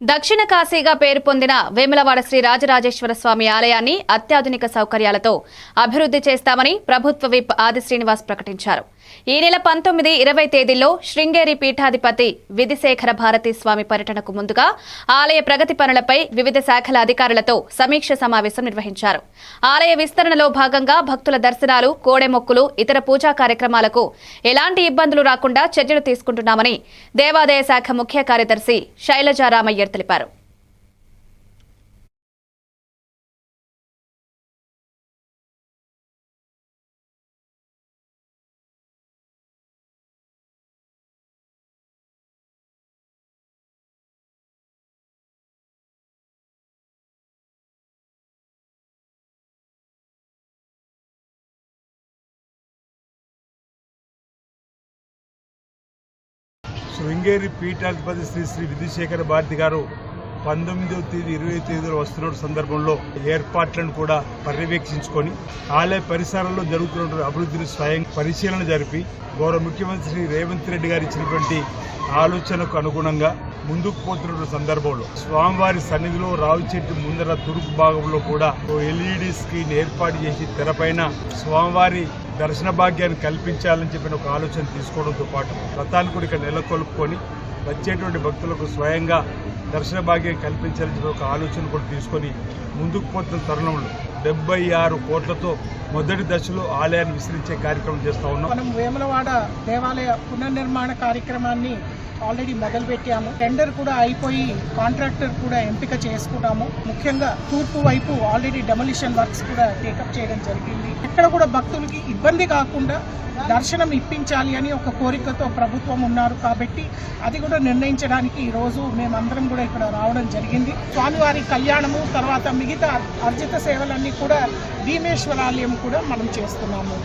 దక్షిణ కాశీగా పేరు పొందిన వేములవాడ శ్రీ రాజరాజేశ్వర స్వామి ఆలయాన్ని అత్యాధునిక సౌకర్యాలతో అభివృద్ధి చేస్తామని ప్రభుత్వ విప్ ఆది శ్రీనివాస్ ప్రకటించారు. ఈ నెల పంతొమ్మిది ఇరవై తేదీల్లో శృంగేరి పీఠాధిపతి విధిశేఖర భారతి స్వామి పర్యటనకు ముందుగా ఆలయ ప్రగతి పనులపై వివిధ శాఖల అధికారులతో సమీక్ష సమావేశం నిర్వహించారు. ఆలయ విస్తరణలో భాగంగా భక్తుల దర్శనాలు కోడెమొక్కులు ఇతర పూజా కార్యక్రమాలకు ఎలాంటి ఇబ్బందులు రాకుండా చర్యలు తీసుకుంటున్నామని దేవాదాయ శాఖ ముఖ్య కార్యదర్శి శైలజారామయ్యర్ తెలిపారు. శృంగేరి పీఠాధిపతి శ్రీ శ్రీ విధుశేఖర భారతి గారు పంతొమ్మిదవ తేదీ ఇరవై తేదీలో వస్తున్న సందర్భంలో ఏర్పాట్లను కూడా పర్యవేక్షించుకొని ఆలయ పరిసరాల్లో జరుగుతున్న అభివృద్ధిని స్వయం పరిశీలన జరిపి గౌరవ ముఖ్యమంత్రి శ్రీ రేవంత్ రెడ్డి గారు ఇచ్చినటువంటి ఆలోచనకు అనుగుణంగా ముందుకు పోతున్న సందర్భంలో స్వామివారి సన్నిధిలో రావి చెట్టు ముందర తూర్పు భాగంలో కూడా ఓ ఎల్ఈడి స్క్రీన్ ఏర్పాటు చేసి తెరపైన స్వామివారి దర్శన భాగ్యాన్ని కల్పించాలని చెప్పిన ఒక ఆలోచన తీసుకోవడంతో పాటు రథాన్ని కూడా ఇక్కడ నెలకొల్పుకొని వచ్చేటువంటి భక్తులకు స్వయంగా దర్శన భాగ్యం కల్పించాల్సిన ఒక ఆలోచన కూడా తీసుకొని ముందుకు పోతున్న తరుణంలో డెబ్బై ఆరు కోట్లతో మొదటి దశలో ఆలయాన్ని విస్తరించే కార్యక్రమం చేస్తూ ఉన్నాం. మనం వేములవాడ దేవాలయ పునర్నిర్మాణ కార్యక్రమాన్ని ఆల్రెడీ మొదలుపెట్టాము. టెండర్ కూడా అయిపోయి కాంట్రాక్టర్ కూడా ఎంపిక చేసుకున్నాము ముఖ్యంగా తూర్పు వైపు ఆల్రెడీ డెమలిషన్ వర్క్స్ కూడా టేకప్ చేయడం జరిగింది. ఎక్కడ కూడా భక్తులకి ఇబ్బంది కాకుండా దర్శనం ఇప్పించాలి అని ఒక కోరికతో ప్రభుత్వం ఉన్నారు కాబట్టి అది కూడా నిర్ణయించడానికి ఈ రోజు మేమందరం కూడా ఇక్కడ రావడం జరిగింది. స్వామివారి కళ్యాణము తర్వాత మిగతా అర్జిత సేవలన్నీ కూడా భీమేశ్వరాలయం కూడా మనం చేస్తున్నాము.